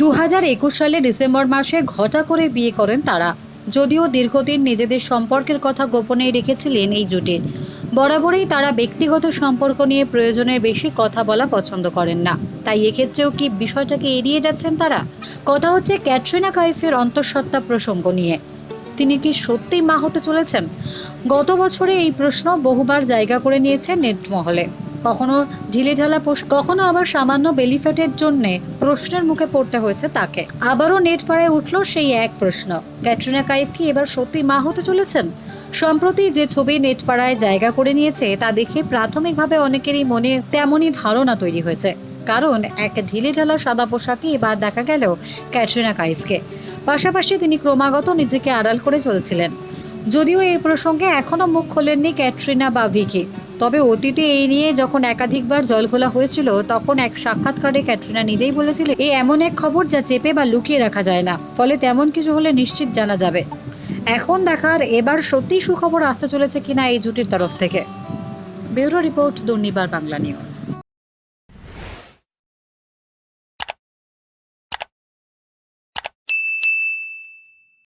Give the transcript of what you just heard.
দু হাজার একুশ সালে ডিসেম্বর মাসে ঘটা করে বিয়ে করেন তারা। যদিও দীর্ঘদিন নিজেদের সম্পর্কের কথা গোপনেই রেখেছিলেন এই জুটি। বরাবরই তারা ব্যক্তিগত সম্পর্ক নিয়ে প্রয়োজনের বেশি কথা বলা পছন্দ করেন না। তাই এক্ষেত্রেও কি বিষয়টাকে এড়িয়ে যাচ্ছেন তারা? কথা হচ্ছে ক্যাটরিনা কাইফের অন্তঃসত্ত্বা প্রসঙ্গ নিয়ে। তিনি কি সত্যিই মা হতে চলেছেন? গত বছরে এই প্রশ্ন বহুবার জায়গা করে নিয়েছে নেট মহলে কখনো ঢিলেঢালা পোষ কখনো আবার সামান্য বেলিফ্যাটের জন্য প্রশ্নের মুখে পড়তে হয়েছে তাকে। আবারও নেট পাড়ায় উঠল সেই এক প্রশ্ন। ক্যাটরিনা কাইফ কি এবার সত্যি মা হতে চলেছেন? সম্প্রতি যে ছবি নেট পাড়ায় জায়গা করে নিয়েছে, তা দেখে প্রাথমিকভাবে অনেকেরই মনে তেমনই ধারণা তৈরি হয়েছে। কারণ এক ঢিলেঢালা সাদা পোশাকে এবার দেখা গেল ক্যাটরিনা কাইফকে। পাশাপাশি তিনি ক্রমাগত নিজেকে আড়াল করে চলছিলেন। যদিও এই প্রসঙ্গে এখনও মুখ খোলেননি ক্যাটরিনা বা ভিকি। তবে অতীতে এই নিয়ে যখন একাধিকবার জলঘোলা হয়েছিল, তখন এক সাক্ষাৎকারে ক্যাটরিনা নিজেই বলেছিলেন, এই এমন এক খবর যা চেপে বা লুকিয়ে রাখা যায় না। ফলে তেমন কিছু হলে নিশ্চিত জানা যাবে। এখন দেখার এবার সত্যি সুখবর আসতে চলেছে কিনা এই জুটির তরফ থেকে। Bureau report Durnibar Bangla news.